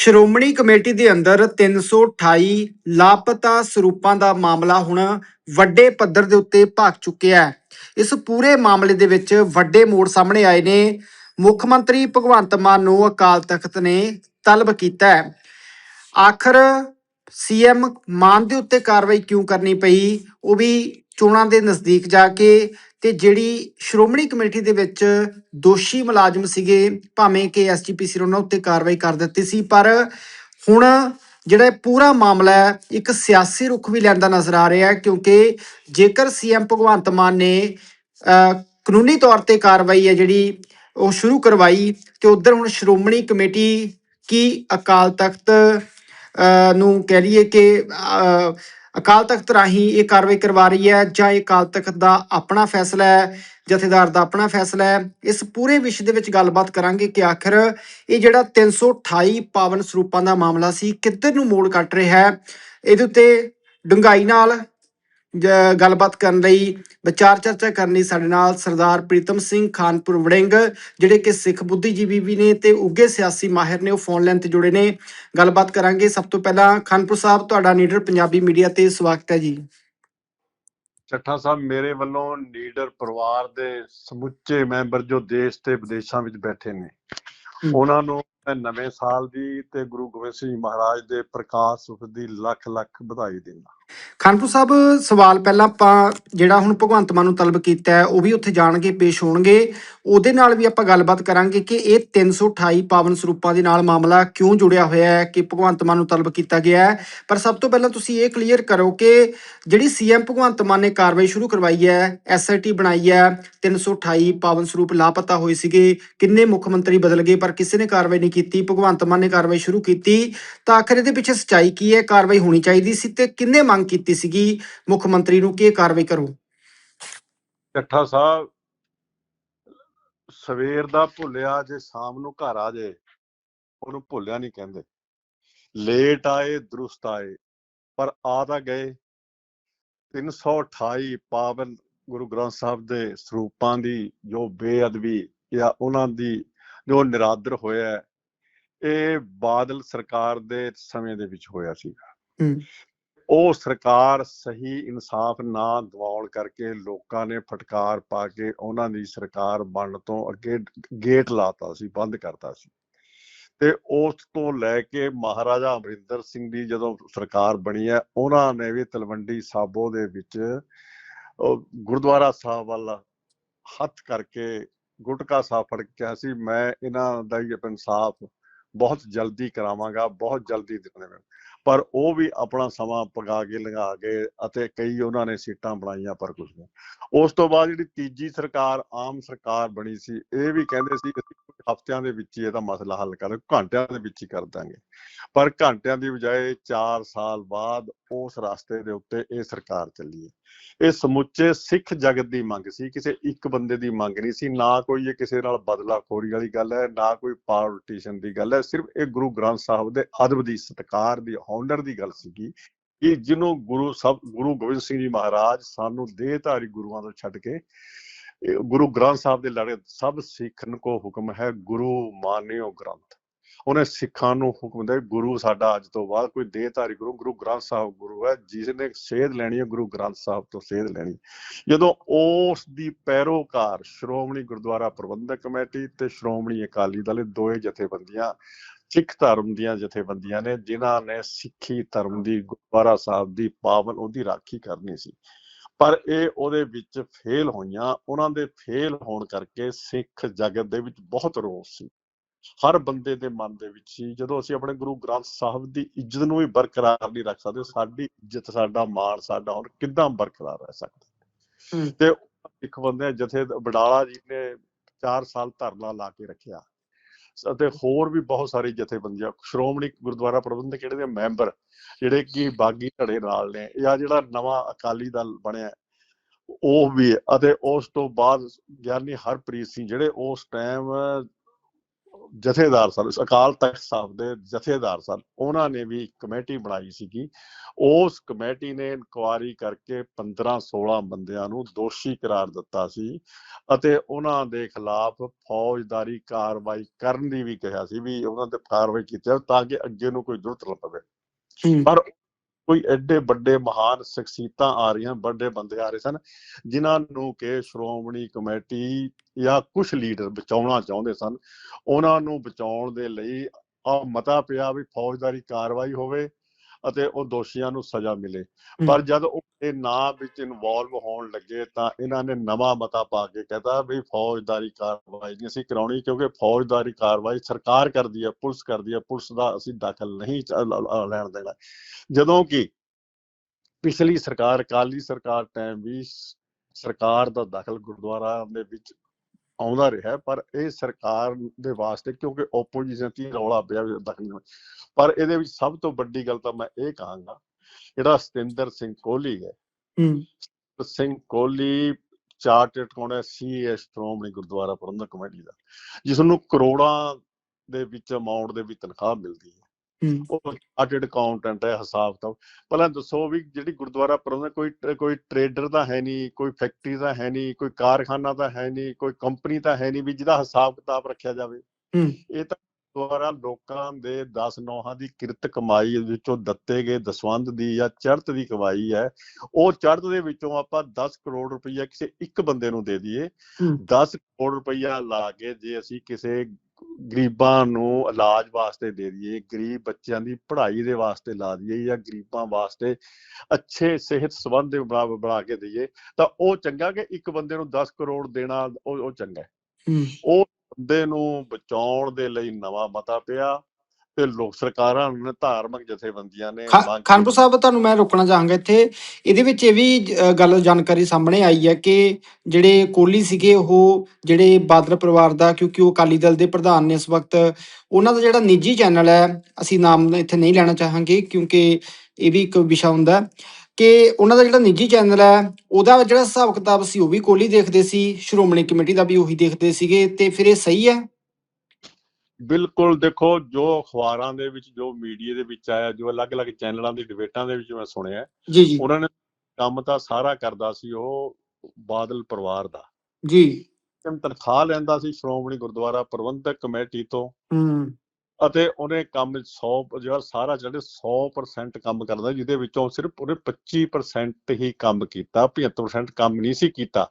Shiromani committee ਦੇ ਅੰਦਰ 328 ਲਾਪਤਾ ਸਰੂਪਾਂ ਦਾ ਮਾਮਲਾ ਹੁਣ ਵੱਡੇ ਪੱਧਰ ਦੇ ਉੱਤੇ ਭਾਗ ਚੁੱਕਿਆ ਹੈ। ਇਸ ਪੂਰੇ ਮਾਮਲੇ ਦੇ ਵਿੱਚ ਵੱਡੇ ਮੋੜ ਸਾਹਮਣੇ ਆਏ ਨੇ। ਮੁੱਖ ਮੰਤਰੀ ਭਗਵੰਤ ਮਾਨ ਨੂੰ ਅਕਾਲ ਤਖਤ ਨੇ ਤਲਬ ਕੀਤਾ ਹੈ। ਆਖਰ ਸੀਐਮ ਮਾਨ ਦੇ ਉੱਤੇ ਕਾਰਵਾਈ ਕਿਉਂ ਕਰਨੀ ਪਈ? ਉਹ ਵੀ ਚੋਣਾਂ ਦੇ ਨਜ਼ਦੀਕ ਜਾ ਕੇ ਤੇ ਜਿਹੜੀ ਸ਼੍ਰੋਮਣੀ ਕਮੇਟੀ ਦੇ ਵਿੱਚ ਦੋਸ਼ੀ ਮੁਲਾਜ਼ਮ ਸੀਗੇ, ਭਾਵੇਂ ਕਿ ਐਸਜੀਪੀਸੀ ਉਹਨਾਂ ਉੱਤੇ ਕਾਰਵਾਈ ਕਰ ਦਿੱਤੀ ਸੀ, ਪਰ ਹੁਣ ਜਿਹੜਾ ਪੂਰਾ ਮਾਮਲਾ ਹੈ, ਇੱਕ ਸਿਆਸੀ ਰੁਖ ਵੀ ਲੈਂਦਾ ਨਜ਼ਰ ਆ ਰਿਹਾ ਹੈ, ਕਿਉਂਕਿ ਜੇਕਰ ਸੀਐਮ ਭਗਵੰਤ ਮਾਨ ਨੇ ਕਾਨੂੰਨੀ ਤੌਰ ਤੇ ਕਾਰਵਾਈ ਹੈ ਜਿਹੜੀ ਉਹ ਸ਼ੁਰੂ ਕਰਵਾਈ, ਤੇ ਉਧਰ ਹੁਣ ਸ਼੍ਰੋਮਣੀ ਕਮੇਟੀ ਕੀ ਅਕਾਲ ਤਖਤ ਨੂੰ ਕਹਿ ਲਈਏ ਕਿ ਅਕਾਲ ਤਖਤ ਰਾਹੀਂ ਇਹ ਕਾਰਵਾਈ ਕਰਵਾ ਰਹੀ ਹੈ ਜਾਂ ਇਹ ਅਕਾਲ ਤਖਤ ਦਾ ਆਪਣਾ ਫੈਸਲਾ ਹੈ, ਜਥੇਦਾਰ ਦਾ ਆਪਣਾ ਫੈਸਲਾ ਹੈ, ਇਸ ਪੂਰੇ ਵਿਸ਼ੇ ਦੇ ਵਿੱਚ ਗੱਲਬਾਤ ਕਰਾਂਗੇ ਕਿ ਆਖਰ ਇਹ ਜਿਹੜਾ 328 ਪਾਵਨ ਸਰੂਪਾਂ ਦਾ ਮਾਮਲਾ ਸੀ ਕਿੱਧਰ ਨੂੰ ਮੋੜ ਕੱਟ ਰਿਹਾ ਹੈ, ਇਹਦੇ ਉੱਤੇ ਡੂੰਘਾਈ ਨਾਲ ਗੱਲਬਾਤ ਕਰਨ ਲਈ ਵਿਚਾਰ ਚਰਚਾ ਕਰਨ ਲਈ ਸਾਡੇ ਨਾਲ ਸਰਦਾਰ ਪ੍ਰੀਤਮ ਸਿੰਘ ਖਾਨਪੁਰ ਵੜਿੰਗ ਜਿਹੜੇ ਕਿ ਸਿੱਖ ਬੁੱਧੀਜੀਵੀ ਵੀ ਨੇ ਤੇ ਉੱਗੇ ਸਿਆਸੀ ਮਾਹਿਰ ਨੇ ਉਹ ਫੋਨ ਲਾਈਨ ਤੇ ਜੁੜੇ ਨੇ। ਗੱਲਬਾਤ ਕਰਾਂਗੇ। ਸਭ ਤੋਂ ਪਹਿਲਾਂ ਖਾਨਪੁਰ ਸਾਹਿਬ ਤੁਹਾਡਾ ਨੀਡਰ ਪੰਜਾਬੀ ਮੀਡੀਆ ਤੇ ਸਵਾਗਤ ਹੈ ਜੀ। ਚੱਠਾ ਸਾਹਿਬ ਮੇਰੇ ਵੱਲੋਂ ਲੀਡਰ ਪਰਿਵਾਰ ਦੇ ਸਮੁੱਚੇ ਮੈਂਬਰ ਜੋ ਦੇਸ਼ ਤੇ ਵਿਦੇਸ਼ਾਂ ਵਿੱਚ ਬੈਠੇ ਨੇ। ਉਹਨਾਂ ਨੂੰ ਨਵੇਂ ਸਾਲ ਦੀ ਤੇ ਗੁਰੂ ਗੋਬਿੰਦ ਸਿੰਘ ਮਹਾਰਾਜ ਦੇ ਪ੍ਰਕਾਸ਼ ਸੁਖ ਦੀ ਲੱਖ ਲੱਖ ਵਧਾਈ ਦਿੰਦਾ ਖਾਨਪੁਰ ਸਾਹਿਬ, ਸਵਾਲ ਪਹਿਲਾਂ ਆਪਾਂ ਜਿਹੜਾ ਹੁਣ ਭਗਵੰਤ ਮਾਨ ਨੂੰ ਤਲਬ ਕੀਤਾ ਹੈ, ਉਹ ਵੀ ਉੱਥੇ ਜਾਣਗੇ, ਪੇਸ਼ ਹੋਣਗੇ। ਉਹਦੇ ਨਾਲ ਵੀ ਆਪਾਂ ਗੱਲਬਾਤ ਕਰਾਂਗੇ ਕਿ ਇਹ 328 ਪਾਵਨ ਸਰੂਪਾਂ ਦੇ ਨਾਲ ਮਾਮਲਾ ਕਿਉਂ ਜੁੜਿਆ ਹੋਇਆ ਹੈ, ਕਿ ਭਗਵੰਤ ਮਾਨ ਨੂੰ ਤਲਬ ਕੀਤਾ ਗਿਆ ਹੈ। ਪਰ ਸਭ ਤੋਂ ਪਹਿਲਾਂ ਤੁਸੀਂ ਇਹ ਕਲੀਅਰ ਕਰੋ ਕਿ ਜਿਹੜੀ ਸੀਐਮ ਭਗਵੰਤ ਮਾਨ ਨੇ ਕਾਰਵਾਈ ਸ਼ੁਰੂ ਕਰਵਾਈ ਹੈ ਐਸਆਈਟੀ ਬਣਾਈ ਹੈ 328 ਪਾਵਨ ਸਰੂਪ ਲਾਪਤਾ ਹੋਏ ਸੀਗੇ, ਕਿੰਨੇ ਮੁੱਖ ਮੰਤਰੀ ਬਦਲ ਗਏ, ਪਰ ਕਿਸੇ ਨੇ ਕਾਰਵਾਈ ਨਹੀਂ ਕੀਤੀ, ਭਗਵੰਤ ਮਾਨ ਨੇ ਕਾਰਵਾਈ ਸ਼ੁਰੂ ਕੀਤੀ, ਤਾਂ ਆਖਰ ਇਹਦੇ ਪਿੱਛੇ ਸਚਾਈ ਕੀ ਹੈ? ਕਾਰਵਾਈ ਹੋਣੀ ਚਾਹੀਦੀ ਸੀ ਤੇ ਕਿੰਨੇ ਮੰਗ ਕੀਤੀ ਸੀਗੀ ਮੁੱਖ ਮੰਤਰੀ ਨੂੰ ਕਿ ਇਹ ਕਾਰਵਾਈ ਕਰੋ? ਚੱਠਾ ਸਾਹਿਬ, ਸਵੇਰ ਦਾ ਭੁੱਲਿਆ ਜੇ, ਸ਼ਾਮ ਨੂੰ ਘਰ ਆ ਜੇ, ਉਹਨੂੰ ਭੁੱਲਿਆ ਨਹੀਂ ਕਹਿੰਦੇ। ਲੇਟ ਆਏ, ਦਰੁਸਤ ਆਏ, ਪਰ ਆ ਤਾਂ ਗਏ। 328 ਪਾਵਨ ਗੁਰੂ ਗ੍ਰੰਥ ਸਾਹਿਬ ਦੇ ਸਰੂਪਾਂ ਦੀ ਜੋ ਬੇਅਦਬੀ ਜਾਂ ਉਹਨਾਂ ਦੀ ਜੋ ਨਿਰਾਦਰ ਹੋਇਆ ਇਹ ਬਾਦਲ ਸਰਕਾਰ ਦੇ ਸਮੇਂ ਦੇ ਵਿੱਚ ਹੋਇਆ ਸੀ। ਉਹ ਸਰਕਾਰ ਸਹੀ ਇਨਸਾਫ ਨਾ ਦਿਵਾਉਣ ਕਰਕੇ ਲੋਕਾਂ ਨੇ ਫਟਕਾਰ ਪਾ ਕੇ ਉਹਨਾਂ ਦੀ ਸਰਕਾਰ ਬਣਨ ਤੋਂ ਅੱਗੇ ਗੇਟ ਲਾਤਾ ਸੀ ਬੰਦ ਕਰਤਾ ਸੀ ਤੇ ਉਸ ਤੋਂ ਲੈ ਕੇ ਮਹਾਰਾਜਾ ਅਮਰਿੰਦਰ ਸਿੰਘ ਦੀ ਜਦੋਂ ਸਰਕਾਰ ਬਣੀ ਹੈ ਉਹਨਾਂ ਨੇ ਵੀ ਤਲਵੰਡੀ ਸਾਬੋ ਦੇ ਵਿੱਚ ਗੁਰਦੁਆਰਾ ਸਾਹਿਬ ਵੱਲ ਹੱਥ ਕਰਕੇ ਗੁਟਕਾ ਸਾਹਿਬ ਫੜ ਕੇ ਕਿਹਾ ਸੀ ਮੈਂ ਇਹਨਾਂ ਦਾ ਹੀ ਇਨਸਾਫ ਬਹੁਤ ਜਲਦੀ ਕਰਾਵਾਂਗਾ, ਬਹੁਤ ਜਲਦੀ ਦੇਵਾਂਗਾ ਪਰ ਉਹ ਵੀ ਆਪਣਾ ਸਮਾਂ ਪਗਾ ਕੇ, ਲੰਘਾ ਗਏ ਅਤੇ ਕਈ ਉਹਨਾਂ ਨੇ ਸੀਟਾਂ ਬਣਾਈਆਂ ਪਰ ਕੁਝ ਨਹੀਂ। ਉਸ ਤੋਂ ਬਾਅਦ ਜਿਹੜੀ ਤੀਜੀ ਸਰਕਾਰ, ਆਮ ਸਰਕਾਰ ਬਣੀ ਸੀ, ਇਹ ਵੀ ਕਹਿੰਦੇ ਸੀ ਕਿ ਹਫ਼ਤਿਆਂ ਦੇ ਵਿੱਚ ਹੀ ਇਹਦਾ ਮਸਲਾ ਹੱਲ ਕਰ, ਘੰਟਿਆਂ ਦੇ ਵਿੱਚ ਹੀ ਕਰ ਦਾਂਗੇ। ਪਰ ਘੰਟਿਆਂ ਦੀ ਬਜਾਏ 4 ਸਾਲ ਬਾਅਦ ਉਸ ਰਸਤੇ ਦੇ ਉੱਤੇ ਇਹ ਸਰਕਾਰ ਚੱਲੀ ਹੈ। ਇਹ ਸਮੁੱਚੇ ਸਿੱਖ ਜਗਤ ਦੀ ਮੰਗ ਸੀ, ਕਿਸੇ ਇੱਕ ਬੰਦੇ ਦੀ ਮੰਗ ਨਹੀਂ ਸੀ। ਨਾ ਕੋਈ ਇਹ ਕਿਸੇ ਨਾਲ ਬਦਲਾਖੋਰੀ ਵਾਲੀ ਗੱਲ ਹੈ, ਨਾ ਕੋਈ ਪੋਲੀਟੀਸ਼ੀਅਨ ਦੀ ਗੱਲ ਹੈ। ਸਿਰਫ ਇਹ ਗੁਰੂ ਗ੍ਰੰਥ ਸਾਹਿਬ ਦੇ ਅਦਬ ਦੀ, ਸਤਿਕਾਰ ਦੀ ਹੌਨਰ ਦੀ ਗੱਲ ਸੀਗੀ ਕਿ ਜਿਹਨੂੰ ਗੁਰੂ ਸਭ, ਗੁਰੂ ਗੋਬਿੰਦ ਸਿੰਘ ਜੀ ਮਹਾਰਾਜ ਸਾਨੂੰ ਦੇਹਧਾਰੀ ਗੁਰੂਆਂ ਤੋਂ ਛੱਡ ਕੇ ਗੁਰੂ ਗ੍ਰੰਥ ਸਾਹਿਬ ਦੇ ਲੜੇ, ਸਭ ਸਿੱਖਨ ਕੋ ਹੁਕਮ ਹੈ ਗੁਰੂ ਮਾਨਿਓ ਗ੍ਰੰਥ। ਉਹਨੇ ਸਿੱਖਾਂ ਨੂੰ ਹੁਕਮ ਦੇ ਗੁਰੂ ਸਾਡਾ ਅੱਜ ਤੋਂ ਬਾਅਦ ਕੋਈ ਦੇਹਧਾਰੀ ਗੁਰੂ ਗੁਰੂ ਗ੍ਰੰਥ ਸਾਹਿਬ ਗੁਰੂ ਹੈ ਜਿਸ ਨੇ ਸੇਧ ਲੈਣੀ ਹੈ ਗੁਰੂ ਗ੍ਰੰਥ ਸਾਹਿਬ ਤੋਂ ਸੇਧ ਲੈਣੀ ਜਦੋਂ ਉਸ ਦੀ ਪੈਰੋਕਾਰ ਸ਼੍ਰੋਮਣੀ ਗੁਰਦੁਆਰਾ ਪ੍ਰਬੰਧਕ ਕਮੇਟੀ ਤੇ ਸ਼੍ਰੋਮਣੀ ਅਕਾਲੀ ਦਲ ਇਹ ਦੋਏ ਜਥੇਬੰਦੀਆਂ, ਸਿੱਖ ਧਰਮ ਦੀਆਂ ਜਥੇਬੰਦੀਆਂ ਨੇ, ਜਿਨ੍ਹਾਂ ਨੇ ਸਿੱਖੀ ਧਰਮ ਦੀ ਗੁਰਦੁਆਰਾ ਸਾਹਿਬ ਦੀ ਪਾਵਨ ਉਹਦੀ ਰਾਖੀ ਕਰਨੀ ਸੀ। ਪਰ ਇਹ ਉਹਦੇ ਵਿੱਚ ਫੇਲ ਹੋਈਆਂ ਉਹਨਾਂ ਦੇ ਫੇਲ ਹੋਣ ਕਰਕੇ ਸਿੱਖ ਜਗਤ ਦੇ ਵਿੱਚ ਬਹੁਤ ਰੋਸ ਸੀ। ਹਰ ਬੰਦੇ ਦੇ ਮਨ ਦੇ ਵਿੱਚ ਸੀ। ਜਦੋਂ ਅਸੀਂ ਆਪਣੇ ਗੁਰੂ ਗ੍ਰੰਥ ਸਾਹਿਬ ਦੀ ਇੱਜ਼ਤ ਨੂੰ ਵੀ ਬਰਕਰਾਰ ਨਹੀਂ ਰੱਖ ਸਕਦੇ ਸਾਡੀ ਇੱਜ਼ਤ ਸਾਡਾ ਮਾਣ ਸਾਡਾ ਹੁਣ ਕਿੱਦਾਂ ਬਰਕਰਾਰ ਰਹਿ ਸਕਦਾ। ਤੇ ਇੱਕ ਬੰਦੇ ਜਥੇ ਬਡਾਲਾ ਜੀ ਨੇ 4 ਸਾਲ ਧਰਨਾ ਲਾ ਕੇ ਰੱਖਿਆ। ਅਤੇ ਹੋਰ ਵੀ ਬਹੁਤ ਸਾਰੀ ਜਥੇਬੰਦੀਆਂ, ਸ਼੍ਰੋਮਣੀ ਗੁਰਦੁਆਰਾ ਪ੍ਰਬੰਧਕ ਕਿਹੜੇ ਦੇ ਮੈਂਬਰ, ਜਿਹੜੇ ਕਿ ਬਾਗੀ ਧੜੇ ਨਾਲ ਨੇ ਜਾਂ ਜਿਹੜਾ ਨਵਾਂ ਅਕਾਲੀ ਦਲ ਬਣਿਆ। ਉਹ ਵੀ ਅਤੇ ਉਸ ਤੋਂ ਬਾਅਦ ਗਿਆਨੀ ਹਰਪ੍ਰੀਤ ਸਿੰਘ ਜਿਹੜੇ ਉਸ ਟਾਈਮ ਜਥੇਦਾਰ ਸਨ ਅਕਾਲ ਤਖਤ ਸਾਹਿਬ ਦੇ ਜਥੇਦਾਰ ਸਨ ਉਹਨਾਂ ਨੇ ਵੀ ਕਮੇਟੀ ਬਣਾਈ ਸੀਗੀ। ਉਸ ਕਮੇਟੀ ਨੇ ਇਨਕੁਆਰੀ ਕਰਕੇ 15 16 ਬੰਦਿਆਂ ਨੂੰ ਦੋਸ਼ੀ ਕਰਾਰ ਦਿੱਤਾ ਸੀ ਅਤੇ ਉਹਨਾਂ ਦੇ ਖਿਲਾਫ ਫੌਜਦਾਰੀ ਕਾਰਵਾਈ ਕਰਨ ਦੀ ਵੀ ਕਿਹਾ ਸੀ ਵੀ ਉਹਨਾਂ ਤੇ ਕਾਰਵਾਈ ਕੀਤੀ ਤਾਂ ਕਿ ਅੱਗੇ ਨੂੰ ਕੋਈ ਜ਼ਰੂਰਤ ਨਾ ਪਵੇ। ਪਰ ਕੋਈ ਐਡੇ ਵੱਡੇ ਮਹਾਨ ਸ਼ਖਸੀਅਤਾਂ ਆ ਰਹੀਆਂ, ਵੱਡੇ ਬੰਦੇ ਆ ਰਹੇ ਸਨ, ਜਿਨ੍ਹਾਂ ਨੂੰ ਕਿ ਸ਼੍ਰੋਮਣੀ ਕਮੇਟੀ ਜਾਂ ਕੁਝ ਲੀਡਰ ਬਚਾਉਣਾ ਚਾਹੁੰਦੇ ਸਨ, ਉਹਨਾਂ ਨੂੰ ਬਚਾਉਣ ਦੇ ਲਈ ਆ ਮਤਾ ਪਿਆ ਵੀ ਫੌਜਦਾਰੀ ਕਾਰਵਾਈ ਹੋਵੇ ਅਤੇ ਉਹ ਦੋਸ਼ੀਆਂ ਨੂੰ ਸਜ਼ਾ ਮਿਲੇ। ਪਰ ਜਦ ਉਹ ਇਹ ਨਾਂ ਵਿੱਚ ਇਨਵੋਲਵ ਹੋਣ ਲੱਗੇ ਤਾਂ ਇਹਨਾਂ ਨੇ ਨਵਾਂ ਮਤਾ ਪਾ ਕੇ ਕਹਤਾ ਵੀ ਫੌਜਦਾਰੀ ਕਾਰਵਾਈ ਨਹੀਂ ਅਸੀਂ ਕਰਾਉਣੀ ਕਿਉਂਕਿ ਫੌਜਦਾਰੀ ਕਾਰਵਾਈ ਸਰਕਾਰ ਕਰਦੀ ਹੈ ਪੁਲਿਸ ਕਰਦੀ ਹੈ ਪੁਲਿਸ ਦਾ ਅਸੀਂ ਦਖਲ ਨਹੀਂ ਲੈਣ ਦੇਣਾ। ਜਦੋਂ ਕਿ ਪਿਛਲੀ ਸਰਕਾਰ ਅਕਾਲੀ ਸਰਕਾਰ ਟਾਈਮ ਵੀ ਸਰਕਾਰ ਦਾ ਦਖਲ ਗੁਰਦੁਆਰਾ ਦੇ ਵਿੱਚ ਆਉਂਦਾ ਰਿਹਾ ਪਰ ਇਹ ਸਰਕਾਰ ਦੇ ਵਾਸਤੇ ਕਿਉਂਕਿ ਆਪੋਜੀਸ਼ਨ ਦੀ ਰੌਲਾ ਪਿਆ ਦਖਲ ਹੋਇਆ। ਪਰ ਇਹਦੇ ਵਿੱਚ ਸਭ ਤੋਂ ਵੱਡੀ ਗੱਲ ਤਾਂ ਮੈਂ ਇਹ ਕਹਾਂਗਾ ਜਿਹੜਾ ਸਤਿੰਦਰ ਸਿੰਘ ਕੋਹਲੀ ਹੈ। ਹੂੰ। Singh Kohli chartered accountant CS Shiromani Gurdwara Parbandhak committee ਦਾ ਜਿਸ ਨੂੰ ਕਰੋੜਾਂ ਦੇ ਵਿੱਚ ਅਮਾਉਂਟ ਦੇ ਵਿੱਚ ਤਨਖਾਹ ਮਿਲਦੀ ਹੂੰ। ਉਹ ਚਾਰਟਰਡ ਅਕਾਊਂਟੈਂਟ ਹੈ ਹਿਸਾਬ ਤਾਂ। ਪਹਿਲਾਂ ਦੱਸੋ ਵੀ ਜਿਹੜੀ ਗੁਰਦੁਆਰਾ ਪ੍ਰਬੰਧਕ ਕੋਈ ਕੋਈ ਟਰੇਡਰ ਤਾਂ ਹੈ ਨਹੀਂ ਕੋਈ ਫੈਕਟਰੀ ਤਾਂ ਹੈ ਨਹੀਂ ਕੋਈ ਕਾਰਖਾਨਾ ਤਾਂ ਹੈ ਨਹੀਂ ਕੋਈ ਕੰਪਨੀ ਤਾਂ ਹੈ ਨਹੀਂ ਵੀ ਜਿਹਦਾ ਹਿਸਾਬ ਕਿਤਾਬ ਰੱਖਿਆ ਜਾਵੇ। ਇਹ ਤਾਂ ਦੁਆਰਾ ਲੋਕਾਂ ਦੇ 10 ਨੌਹਾਂ ਦੀ ਕਿਰਤ ਕਮਾਈ ਵਿੱਚੋਂ ਦਿੱਤੇ ਗਏ ਦਸਵੰਧ ਦੀ ਜਾਂ ਚੜ੍ਹਤ ਦੀ ਕਮਾਈ ਹੈ। ਉਹ ਚੜ੍ਹਤ ਦੇ ਵਿੱਚੋਂ ਆਪਾਂ 10 ਕਰੋੜ ਰੁਪਈਆ ਕਿਸੇ ਇੱਕ ਬੰਦੇ ਨੂੰ ਦੇ ਦਈਏ। ਹੂੰ। 10 ਕਰੋੜ ਰੁਪਈਆ ਲਾ ਕੇ ਜੇ ਅਸੀਂ ਕਿਸੇ ਗਰੀਬਾਂ ਨੂੰ ਇਲਾਜ ਵਾਸਤੇ ਦੇ ਦਈਏ ਗਰੀਬ ਬੱਚਿਆਂ ਦੀ ਪੜ੍ਹਾਈ ਦੇ ਵਾਸਤੇ ਲਾ ਦਈਏ ਜਾਂ ਗਰੀਬਾਂ ਵਾਸਤੇ ਅੱਛੇ ਸਿਹਤ ਸੰਬੰਧ ਬਣਾ ਬਣਾ ਕੇ ਦਈਏ ਤਾਂ ਉਹ ਚੰਗਾ ਕਿ ਇੱਕ ਬੰਦੇ ਨੂੰ 10 ਕਰੋੜ ਦੇਣਾ ਉਹ ਚੰਗਾ ਉਹ ਬੰਦੇ ਨੂੰ ਬਚਾਉਣ ਦੇ ਲਈ ਨਵਾਂ ਮਤਾ ਪਿਆ ਤੇ ਲੋਕ ਸਰਕਾਰਾਂ ਨੇ ਧਾਰਮਿਕ ਜਥੇਬੰਦੀਆਂ ਨੇ ਖਾਨਪੁਰ ਸਾਹਿਬ ਤੁਹਾਨੂੰ ਮੈਂ ਰੋਕਣਾ ਚਾਹਾਂਗਾ ਇੱਥੇ। ਇਹਦੇ ਵਿੱਚ ਇਹ ਵੀ ਗੱਲ ਜਾਣਕਾਰੀ ਸਾਹਮਣੇ ਆਈ ਹੈ ਕਿ ਜਿਹੜੇ ਕੋਹਲੀ ਸੀਗੇ ਉਹ ਜਿਹੜੇ ਬਾਦਲ ਪਰਿਵਾਰ ਦਾ ਕਿਉਂਕਿ ਉਹ ਅਕਾਲੀ ਦਲ ਦੇ ਪ੍ਰਧਾਨ ਨੇ ਇਸ ਵਕਤ ਉਹਨਾਂ ਦਾ ਜਿਹੜਾ ਨਿੱਜੀ ਚੈਨਲ ਹੈ ਅਸੀਂ ਨਾਮ ਇੱਥੇ ਨਹੀਂ ਲੈਣਾ ਚਾਹਾਂਗੇ ਕਿਉਂਕਿ ਇਹ ਵੀ ਇੱਕ ਵਿਸ਼ਾ ਹੁੰਦਾ ਕਿ ਉਹਨਾਂ ਦਾ ਜਿਹੜਾ ਨਿੱਜੀ ਚੈਨਲ ਹੈ ਉਹਦਾ ਜਿਹੜਾ ਹਿਸਾਬ ਕਿਤਾਬ ਸੀ ਉਹ ਵੀ ਕੋਹਲੀ ਦੇਖਦੇ ਸੀ ਸ਼੍ਰੋਮਣੀ ਕਮੇਟੀ ਦਾ ਵੀ ਉਹੀ ਦੇਖਦੇ ਸੀਗੇ ਤੇ ਫਿਰ ਇਹ ਸਹੀ ਹੈ? ਬਿਲਕੁਲ ਦੇਖੋ ਜੋ ਅਖਬਾਰਾਂ ਦੇ ਵਿੱਚ ਜੋ ਮੀਡੀਆ ਦੇ ਵਿੱਚ ਆਇਆ ਜੋ ਅਲੱਗ-ਅਲੱਗ ਚੈਨਲਾਂ ਦੀ ਡਿਬੇਟਾਂ ਦੇ ਵਿੱਚ ਮੈਂ ਸੁਣਿਆ ਜੀ ਜੀ। ਉਹਨਾਂ ਨੇ ਕੰਮ ਤਾਂ ਸਾਰਾ ਕਰਦਾ ਸੀ ਉਹ ਬਾਦਲ ਪਰਿਵਾਰ ਦਾ। ਜੀ। ਤੇ ਤਨਖਾਹ ਲੈਂਦਾ ਸੀ ਸ਼੍ਰੋਮਣੀ ਗੁਰਦੁਆਰਾ ਪ੍ਰਬੰਧਕ ਕਮੇਟੀ ਤੋਂ ਹੂੰ। ਅਤੇ ਉਹਨੇ ਕੰਮ 100 ਜਿਹੜਾ ਸਾਰਾ ਜਿਹੜੇ 100% ਕੰਮ ਕਰਦਾ ਜਿਹਦੇ ਵਿੱਚੋਂ ਸਿਰਫ ਉਹਨੇ 25% ਹੀ ਕੰਮ ਕੀਤਾ 75% ਕੰਮ ਨਹੀਂ ਸੀ ਕੀਤਾ।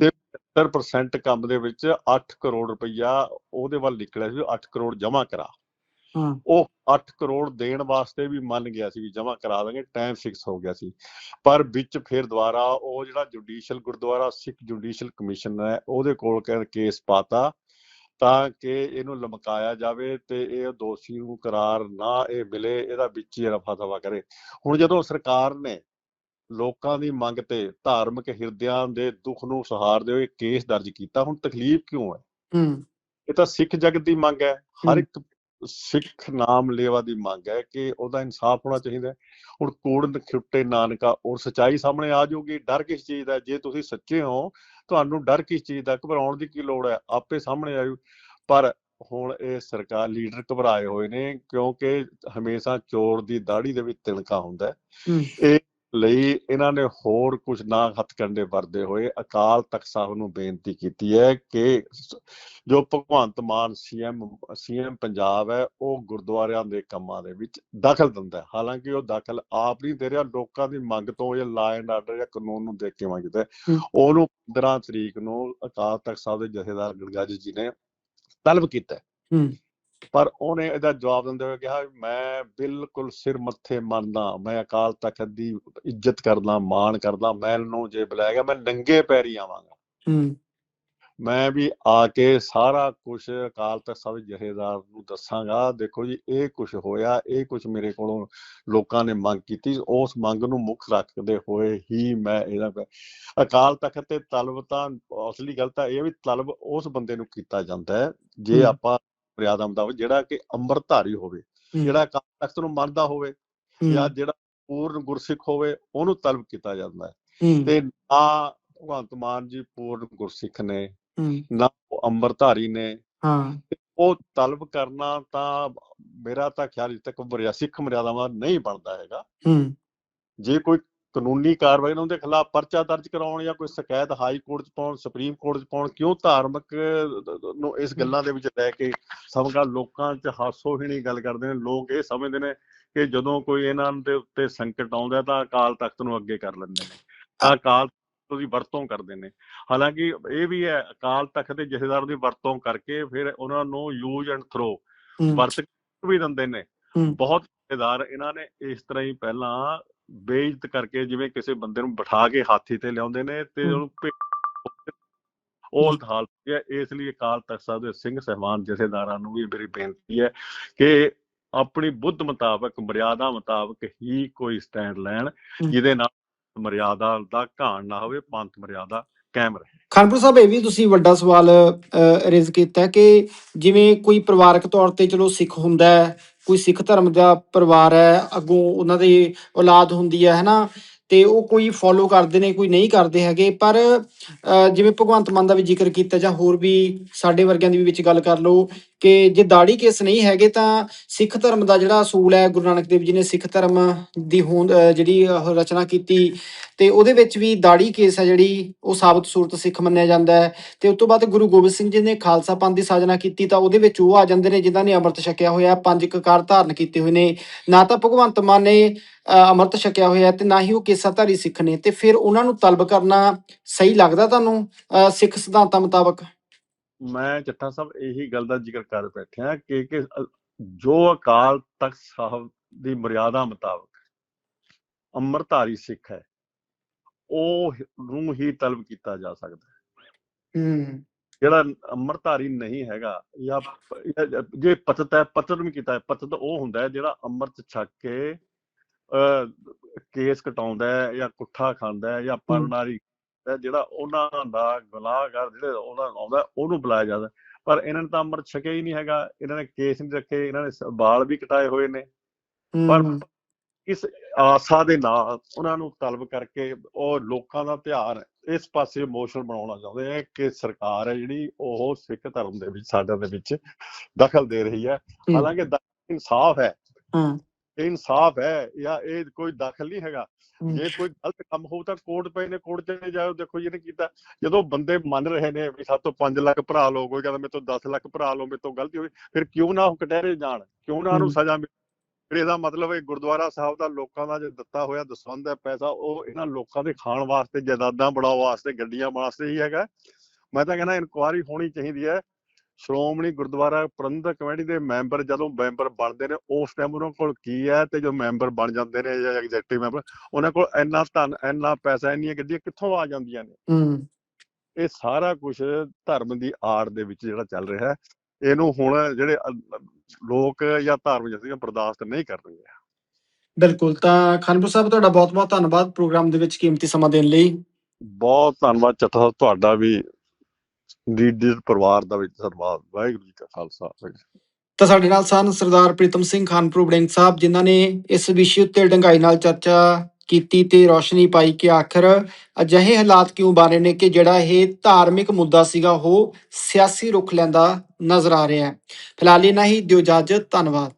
ਤੇ 70% ਕੰਮ ਦੇ ਵਿੱਚ 8 ਕਰੋੜ ਰੁਪਈਆ ਉਹਦੇ ਵੱਲ ਨਿਕਲਿਆ ਸੀ 8 ਕਰੋੜ ਜਮ੍ਹਾਂ ਕਰਾ। ਹਾਂ। ਉਹ 8 ਕਰੋੜ ਦੇਣ ਵਾਸਤੇ ਵੀ ਮੰਨ ਗਿਆ ਸੀ ਵੀ ਜਮ੍ਹਾਂ ਕਰਾ ਦਾਂਗੇ ਟਾਈਮ ਫਿਕਸ ਹੋ ਗਿਆ ਸੀ। ਪਰ ਵਿੱਚ ਫਿਰ ਦੁਬਾਰਾ ਉਹ ਜਿਹੜਾ judicial Gurdwara Sikh judicial commission ਹੈ ਉਹਦੇ ਕੋਲ ਕੇਸ ਪਾਤਾ ਤਾਂ ਕਿ ਇਹਨੂੰ ਲਮਕਾਇਆ ਜਾਵੇ ਤੇ ਇਹ ਦੋਸ਼ੀ ਨੂੰ ਕਰਾਰ ਨਾ ਇਹ ਮਿਲੇ ਇਹਦਾ ਵਿੱਚ ਹੀ ਰਫਾ ਦਫਾ ਕਰੇ। ਹੁਣ ਜਦੋਂ ਸਰਕਾਰ ਨੇ ਲੋਕਾਂ ਦੀ ਮੰਗ ਤੇ ਧਾਰਮਿਕ ਹਿਰਦਿਆਂ ਦੇ ਦੁੱਖ ਨੂੰ ਸਹਾਰਦੇ ਹੋਏ ਕੇਸ ਦਰਜ ਕੀਤਾ। ਹੁਣ ਤਕਲੀਫ ਕਿਉਂ ਹੈ? ਹੂੰ। ਇਹ ਤਾਂ ਸਿੱਖ ਜਗਤ ਦੀ ਮੰਗ ਹੈ। ਹਰ। ਇੱਕ ਸਿੱਖ ਨਾਮ ਲੇਵਾ ਦੀ ਮੰਗ ਹੈ ਕਿ ਉਹਦਾ ਇਨਸਾਫ ਹੋਣਾ ਚਾਹੀਦਾ ਹੈ। ਹੁਣ ਕੋੜ ਖੁੱਟੇ ਨਾਨਕਾ ਔਰ ਸਚਾਈ ਸਾਹਮਣੇ ਆ ਜਾਊਗੀ। ਡਰ ਕਿਸ ਚੀਜ਼ ਦਾ? ਜੇ ਤੁਸੀਂ ਸੱਚੇ ਹੋ ਤੁਹਾਨੂੰ ਡਰ ਕਿਸ ਚੀਜ਼ ਦਾ ਘਬਰਾਉਣ ਦੀ ਕੀ ਲੋੜ ਹੈ? ਆਪੇ ਸਾਹਮਣੇ ਆਇਓ। ਪਰ ਹੁਣ ਇਹ ਸਰਕਾਰ ਲੀਡਰ ਘਬਰਾਏ ਹੋਏ ਨੇ ਕਿਉਂਕਿ ਹਮੇਸ਼ਾ ਚੋਰ ਦੀ ਦਾੜੀ ਦੇ ਵਿੱਚ ਤਿਣਕਾ ਹੁੰਦਾ ਹੂੰ। ਇਹ ਲਈ ਇਹਨਾਂ ਨੇ ਹੋਰ ਕੁਝ ਨਾ ਹੱਥ ਕੰਡੇ ਵਰਦੇ ਹੋਏ ਅਕਾਲ ਤਖਤ ਸਾਹਿਬ ਨੂੰ ਬੇਨਤੀ ਕੀਤੀ ਹੈ ਕਿ ਜੋ ਭਗਵੰਤ ਮਾਨ ਸੀਐਮ ਸੀਐਮ ਪੰਜਾਬ ਹੈ ਉਹ ਗੁਰਦੁਆਰਿਆਂ ਦੇ ਕੰਮਾਂ ਦੇ ਵਿੱਚ ਦਖਲ ਦਿੰਦਾ ਹੈ ਹਾਲਾਂਕਿ ਉਹ ਦਖਲ ਆਪ ਨਹੀਂ ਦੇ ਰਿਹਾ ਲੋਕਾਂ ਦੀ ਮੰਗ ਤੋਂ ਜਾਂ ਲਾ ਐਂਡ ਆਰਡਰ ਜਾਂ ਕਾਨੂੰਨ ਨੂੰ ਦੇਖ ਕੇ ਮੰਗਦਾ। ਉਹਨੂੰ 15 ਤਰੀਕ ਨੂੰ ਅਕਾਲ ਤਖਤ ਸਾਹਿਬ ਦੇ ਜਥੇਦਾਰ ਗੜਗਾਜ ਜੀ ਨੇ ਤਲਬ ਕੀਤਾ ਹੈ। ਪਰ ਉਹਨੇ ਇਹਦਾ ਜਵਾਬ ਦਿੰਦੇ ਹੋਏ ਕਿਹਾ ਮੈਂ ਬਿਲਕੁਲ ਸਿਰ ਮੱਥੇ ਮੰਨਦਾ ਮੈਂ ਅਕਾਲ ਤਖਤ ਦੀ ਇੱਜ਼ਤ ਕਰਦਾ ਮਾਣ ਕਰਦਾ ਮੈਂ ਨੂੰ ਜੇ ਬੁਲਾਏਗਾ ਮੈਂ ਨੰਗੇ ਪੈਰੀ ਆਵਾਂਗਾ ਹੂੰ ਮੈਂ ਵੀ ਆ ਕੇ ਸਾਰਾ ਕੁਝ ਅਕਾਲ ਤਖਤ ਸਾਹਿਬ ਦੇ ਜਥੇਦਾਰ ਨੂੰ ਦੱਸਾਂਗਾ ਦੇਖੋ ਜੀ ਇਹ ਕੁਝ ਹੋਇਆ ਇਹ ਕੁਝ ਮੇਰੇ ਕੋਲੋਂ ਲੋਕਾਂ ਨੇ ਮੰਗ ਕੀਤੀ ਉਸ ਮੰਗ ਨੂੰ ਮੁੱਖ ਰੱਖਦੇ ਹੋਏ ਹੀ ਮੈਂ ਇਹਦਾ ਅਕਾਲ ਤਖਤ ਤੇ ਤਲਬ ਤਾਂ ਅਸਲੀ ਗੱਲ ਤਾਂ ਇਹ ਵੀ ਤਲਬ ਉਸ ਬੰਦੇ ਨੂੰ ਕੀਤਾ ਜਾਂਦਾ ਹੈ ਜੇ। ਆਪਾਂ ਮਰਿਆਦਾ ਮੁਤਾਬਕ ਜਿਹੜਾ ਕਿ ਅੰਮ੍ਰਿਤਧਾਰੀ ਹੋਵੇ। ਜਿਹੜਾ ਤਖਤ ਨੂੰ ਮੰਨਦਾ ਹੋਵੇ ਜਾਂ ਜਿਹੜਾ ਪੂਰਨ ਗੁਰਸਿੱਖ ਹੋਵੇ ਉਹਨੂੰ ਤਲਬ ਕੀਤਾ ਜਾਂਦਾ ਹੈ। ਤੇ ਨਾ ਭਗਵੰਤ ਮਾਨ ਜੀ ਪੂਰਨ ਗੁਰਸਿੱਖ ਨੇ ਨਾ ਉਹ ਅੰਮ੍ਰਿਤਧਾਰੀ ਨੇ ਹਾਂ। ਉਹ ਤਲਬ ਕਰਨਾ ਤਾਂ ਮੇਰਾ ਤਾਂ ਖਿਆਲ ਤੱਕ ਮਰਿਆ ਸਿੱਖ ਮਰਿਆਦਾਵਾਂ ਨਹੀਂ ਬਣਦਾ ਹੈਗਾ। ਹੂੰ। ਜੇ ਕੋਈ ਕਾਨੂੰਨੀ ਕਾਰਵਾਈ ਉਹਨਾਂ ਦੇ ਖਿਲਾਫ ਪਰਚਾ ਦਰਜ ਕਰਾਉਣ ਜਾਂ ਕੋਈ ਸ਼ਿਕਾਇਤ ਹਾਈ ਕੋਰਟ 'ਚ ਪਾਉਣ ਸੁਪਰੀਮ ਕੋਰਟ 'ਚ ਪਾਉਣ ਕਿਉਂ ਧਾਰਮਿਕ ਨੂੰ ਇਸ ਗੱਲਾਂ ਦੇ ਵਿੱਚ ਲੈ ਕੇ ਸਭਗਾ ਲੋਕਾਂ 'ਚ ਹਾਸੋਹੀਣੀ ਗੱਲ ਕਰਦੇ ਨੇ ਲੋਕ ਇਹ ਸਮਝਦੇ ਨੇ ਕਿ ਜਦੋਂ ਕੋਈ ਇਹਨਾਂ ਦੇ ਉੱਤੇ ਸੰਕਟ ਆਉਂਦਾ ਤਾਂ ਅਕਾਲ ਤਖਤ ਨੂੰ ਅੱਗੇ ਕਰ ਲੈਂਦੇ ਨੇ। ਤਾਂ ਅਕਾਲ ਦੀ ਵਰਤੋਂ ਕਰਦੇ ਨੇ। ਹਾਲਾਂਕਿ ਇਹ ਵੀ ਹੈ ਅਕਾਲ ਤਖਤ ਦੇ ਜਥੇਦਾਰ ਦੀ ਵਰਤੋਂ ਕਰਕੇ ਫਿਰ ਉਹਨਾਂ ਨੂੰ ਯੂਜ਼ ਐਂਡ ਥਰੋ ਵਰਤ ਵੀ ਦਿੰਦੇ ਨੇ। ਬਹੁਤ ਜਥੇਦਾਰ ਇਹਨਾਂ ਨੇ ਇਸ ਤਰ੍ਹਾਂ ਹੀ ਪਹਿਲਾਂ ਬੇਇੱਜ਼ਤ ਕਰਕੇ ਜਿਵੇਂ ਕਿਸੇ ਬੰਦੇ ਨੂੰ ਬਿਠਾ ਕੇ ਹਾਥੀ ਤੇ ਲਿਆਉਂਦੇ ਨੇ ਤੇ। ਉਹਨੂੰ ਉਹ ਹਾਲਤ ਹੈ ਇਸ ਲਈ ਅਕਾਲ ਤਖਤ ਸਾਹਿਬ ਦੇ ਸਿੰਘ ਸਹਿਬਾਨ ਜਥੇਦਾਰਾਂ ਨੂੰ ਵੀ ਮੇਰੀ ਬੇਨਤੀ ਹੈ ਕਿ ਆਪਣੀ ਬੁੱਧ ਮੁਤਾਬਕ ਮਰਿਆਦਾ ਮੁਤਾਬਕ ਹੀ ਕੋਈ ਸਟੈਂਡ ਲੈਣ। ਜਿਹਦੇ ਨਾਲ ਮਰਿਆਦਾ ਦਾ ਘਾਣ ਨਾ ਹੋਵੇ ਪੰਥ ਮਰਿਆਦਾ ਕਾਇਮ ਰਹੇ ਖਾਨਪੁਰ ਸਾਹਿਬ ਇਹ ਵੀ ਤੁਸੀਂ ਵੱਡਾ ਸਵਾਲ ਰੇਜ਼ ਕੀਤਾ ਕਿ ਜਿਵੇਂ ਕੋਈ ਪਰਿਵਾਰਕ ਤੌਰ ਤੇ ਚਲੋ ਸਿੱਖ ਹੁੰਦਾ ਹੈ ਕੋਈ ਸਿੱਖ ਧਰਮ ਦਾ ਪਰਿਵਾਰ ਹੈ ਅੱਗੋਂ ਉਹਨਾਂ ਦੀ ਔਲਾਦ ਹੁੰਦੀ ਹੈ ਹੈਨਾ? ਤੇ ਉਹ ਕੋਈ ਫੋਲੋ ਕਰਦੇ ਨੇ ਕੋਈ ਨਹੀਂ ਕਰਦੇ ਹੈਗੇ ਪਰ ਜਿਵੇਂ ਭਗਵੰਤ ਮਾਨ ਦਾ ਵੀ ਜ਼ਿਕਰ ਕੀਤਾ ਜਾਂ ਹੋਰ ਵੀ ਸਾਡੇ ਵਰਗਿਆਂ ਦੀ ਵੀ ਵਿੱਚ ਗੱਲ ਕਰ ਲਓ ਕਿ ਜੇ ਦਾੜੀ ਕੇਸ ਨਹੀਂ ਹੈਗੇ ਤਾਂ ਸਿੱਖ ਧਰਮ ਦਾ ਜਿਹੜਾ ਅਸੂਲ ਹੈ ਗੁਰੂ ਨਾਨਕ ਦੇਵ ਜੀ ਨੇ ਸਿੱਖ ਧਰਮ ਦੀ ਹੋਂਦ ਅ, ਜਿਹੜੀ ਰਚਨਾ ਕੀਤੀ ਤੇ ਉਹਦੇ ਵਿੱਚ ਵੀ ਦਾੜੀ ਕੇਸ ਹੈ ਜਿਹੜੀ, ਉਹ ਸਾਬਤ ਸੂਰਤ ਸਿੱਖ ਮੰਨਿਆ ਜਾਂਦਾ ਹੈ। ਤੇ ਉਸ ਤੋਂ ਬਾਅਦ ਗੁਰੂ ਗੋਬਿੰਦ ਸਿੰਘ ਜੀ ਨੇ ਖਾਲਸਾ ਪੰਥ ਦੀ ਸਾਜਨਾ ਕੀਤੀ ਤਾਂ ਉਹਦੇ ਵਿੱਚ ਉਹ ਆ ਜਾਂਦੇ ਨੇ ਜਿਨ੍ਹਾਂ ਨੇ ਅੰਮ੍ਰਿਤ ਛਕਿਆ ਹੋਇਆ ਪੰਜ ਕਕਾਰ ਧਾਰਨ ਕੀਤੇ ਹੋਏ ਨੇ। ਨਾ ਤਾਂ ਭਗਵੰਤ ਮਾਨ ਨੇ ਅੰਮ੍ਰਿਤ ਛਕਿਆ ਹੋਇਆ ਤੇ ਨਾ ਹੀ ਉਹ ਕੇਸਾਧਾਰੀ ਸਿੱਖ ਨੇ। ਤੇ ਫਿਰ ਉਹਨਾਂ ਨੂੰ ਤਲਬ ਕਰਨਾ ਸਹੀ ਲੱਗਦਾ ਤੁਹਾਨੂੰ ਸਿੱਖ ਸਿਧਾਂਤਾਂ ਮੁਤਾਬਕ? ਮੈਂ ਚੱਠਾ ਸਾਹਿਬ, ਇਹੀ ਗੱਲ ਦਾ ਜ਼ਿਕਰ ਕਰ ਬੈਠਿਆ ਕਿ ਕਿ ਜੋ ਅਕਾਲ ਤਖਤ ਸਾਹਿਬ ਦੀ ਮਰਿਆਦਾ ਮੁਤਾਬਕ ਅੰਮ੍ਰਿਤਧਾਰੀ ਸਿੱਖ ਹੈ ਉਹ ਨੂੰ ਹੀ ਤਲਬ ਕੀਤਾ ਜਾ ਸਕਦਾ ਹੈ। ਹੂੰ। ਜਿਹੜਾ ਅੰਮ੍ਰਿਤਧਾਰੀ ਨਹੀਂ ਹੈਗਾ ਜਾਂ ਜਾਂ ਪਤਤ ਹੈ ਪਤਤ ਵੀ ਕੀਤਾ ਹੈ ਪਤਤ ਉਹ ਹੁੰਦਾ ਹੈ ਜਿਹੜਾ ਅੰਮ੍ਰਿਤ ਛਕ ਕੇ ਕੇਸ ਕਟਾਉਂਦਾ ਹੈ ਜਾਂ ਕੁੱਠਾ ਖਾਂਦਾ ਹੈ ਜਾਂ ਪਰਨਾਰੀ ਜਿਹੜਾ ਉਹਨਾਂ ਦਾ ਗੁਨਾਹਗਾਰ ਜਿਹੜੇ ਉਹਨਾਂ ਨੂੰ ਆਉਂਦਾ ਉਹਨੂੰ ਬੁਲਾਇਆ ਜਾਂਦਾ ਪਰ ਇਹਨਾਂ ਨੇ ਤਾਂ ਅੰਮ੍ਰਿਤ ਛਕਿਆ ਹੀ ਨਹੀਂ ਹੈਗਾ ਇਹਨਾਂ ਨੇ ਕੇਸ ਨਹੀਂ ਰੱਖੇ ਇਹਨਾਂ ਨੇ ਵਾਲ ਵੀ ਕਟਾਏ ਹੋਏ ਨੇ। ਪਰ ਇਸ ਆਸਾ ਦੇ ਨਾਲ ਉਹਨਾਂ ਨੂੰ ਤਲਬ ਕਰਕੇ ਉਹ ਲੋਕਾਂ ਦਾ ਧਿਆਨ ਇਸ ਪਾਸੇ ਇਮੋਸ਼ਨਲ ਬਣਾਉਣਾ ਚਾਹੁੰਦੇ ਆ ਕਿ ਸਰਕਾਰ ਹੈ ਜਿਹੜੀ ਉਹ ਸਿੱਖ ਧਰਮ ਦੇ ਵਿੱਚ ਸਾਡੇ ਦੇ ਵਿੱਚ ਦਖਲ ਦੇ ਰਹੀ ਹੈ। ਹਾਲਾਂਕਿ ਇਨਸਾਫ ਹੈ ਹਾਂ ਇਨਸਾਫ ਹੈ ਜਾਂ ਇਹ ਕੋਈ ਦਖਲ ਨਹੀਂ ਹੈਗਾ। ਜੇ ਕੋਈ ਗਲਤ ਕੰਮ ਹੋਊ ਤਾਂ ਕੋਰਟ ਪਏ ਨੇ ਕੋਰਟ ਚਲੇ ਜਾਓ ਦੇਖੋ ਇਹਨੇ ਕੀਤਾ ਜਦੋਂ ਬੰਦੇ ਮੰਨ ਰਹੇ ਨੇ ਵੀ ਸਾਡੇ ਤੋਂ 5 ਲੱਖ ਭਰਾ ਲਓ ਕੋਈ ਕਹਿੰਦਾ ਮੇਰੇ ਤੋਂ 10 ਲੱਖ ਭਰਾ ਲਓ ਮੇਰੇ ਤੋਂ ਗਲਤੀ ਹੋਈ ਫਿਰ ਕਿਉਂ ਨਾ ਉਹ ਕਟਹਿਰੇ ਜਾਣ ਕਿਉਂ ਨਾ ਉਹਨੂੰ। ਸਜ਼ਾ ਮਿਲੇ ਇਹਦਾ ਮਤਲਬ ਇਹ ਗੁਰਦੁਆਰਾ ਸਾਹਿਬ ਦਾ ਲੋਕਾਂ ਦਾ ਜੋ ਦਿੱਤਾ ਹੋਇਆ ਦਸਵੰਧ ਹੈ ਪੈਸਾ ਉਹ ਇਹਨਾਂ ਲੋਕਾਂ ਦੇ ਖਾਣ ਵਾਸਤੇ ਜਾਇਦਾਦਾਂ ਬਣਾਉਣ ਵਾਸਤੇ ਗੱਡੀਆਂ ਵਾਸਤੇ ਹੀ ਹੈਗਾ। ਮੈਂ ਤਾਂ ਕਹਿੰਦਾ ਇਨਕੁਆਰੀ ਹੋਣੀ ਚਾਹੀਦੀ ਹੈ। ਸ਼੍ਰੋਮਣੀ ਗੁਰਦੁਆਰਾ ਪ੍ਰਬੰਧਕ ਕਮੇਟੀ ਦੇ ਮੈਂਬਰ ਜਦੋਂ ਮੈਂਬਰ ਬਣਦੇ ਨੇ ਉਸ ਟਾਈਮ ਉਹਨਾਂ ਕੋਲ ਕੀ ਹੈ ਤੇ ਜੋ ਮੈਂਬਰ ਬਣ ਜਾਂਦੇ ਨੇ ਜਾਂ ਐਗਜ਼ੈਕਟਿਵ ਮੈਂਬਰ ਉਹਨਾਂ ਕੋਲ ਇੰਨਾ ਧਨ ਇੰਨਾ ਪੈਸਾ ਇੰਨੀਆਂ ਗੱਡੀਆਂ ਕਿੱਥੋਂ ਆ ਜਾਂਦੀਆਂ ਨੇ? ਇਹ ਸਾਰਾ ਕੁਝ ਧਰਮ ਦੀ ਆੜ ਦੇ ਵਿੱਚ ਜਿਹੜਾ ਚੱਲ ਰਿਹਾ ਹੈ। ਇਹਨੂੰ ਹੁਣ ਜਿਹੜੇ ਲੋਕ ਜਾਂ ਧਾਰਮਿਕ ਜਥੇਬੰਦੀਆਂ ਬਰਦਾਸ਼ਤ ਨਹੀਂ ਕਰਨਗੇ ਬਿਲਕੁਲ ਤਾਂ ਖਾਨਪੁਰ ਸਾਹਿਬ ਤੁਹਾਡਾ ਬਹੁਤ-ਬਹੁਤ ਧੰਨਵਾਦ ਪ੍ਰੋਗਰਾਮ ਦੇ ਵਿੱਚ ਕੀਮਤੀ ਸਮਾਂ ਦੇਣ ਲਈ ਬਹੁਤ ਧੰਨਵਾਦ ਚੱਠਾ ਸਾਹਿਬ ਤੁਹਾਡਾ ਵੀ ਲੀਡਰ ਪਰਿਵਾਰ ਦਾ ਵੀ ਧੰਨਵਾਦ ਵਾਹਿਗੁਰੂ ਜੀ ਕਾ ਖਾਲਸਾ। ਤਾਂ ਸਾਡੇ ਨਾਲ ਸਨ ਸਰਦਾਰ ਪ੍ਰੀਤਮ ਸਿੰਘ ਖਾਨਪੁਰ ਵੜਿੰਗ ਸਾਹਿਬ ਜਿਨ੍ਹਾਂ ਨੇ ਇਸ ਵਿਸ਼ੇ ਉੱਤੇ ਡੰਗਾਈ ਨਾਲ ਚਰਚਾ ਕੀਤੀ ਤੇ ਰੋਸ਼ਨੀ ਪਾਈ ਕਿ ਆਖਰ ਅਜਿਹੇ ਹਾਲਾਤ ਕਿਉਂ ਬਣ ਰਹੇ ਨੇ ਕਿ ਜਿਹੜਾ ਇਹ ਧਾਰਮਿਕ ਮੁੱਦਾ ਸੀਗਾ ਉਹ ਸਿਆਸੀ ਰੁਖ ਲੈਂਦਾ ਨਜ਼ਰ ਆ ਰਿਹਾ ਹੈ। ਫਿਲਹਾਲ ਇਹਨਾਂ ਹੀ, ਦਿਓ ਇਜਾਜ਼ਤ, ਧੰਨਵਾਦ।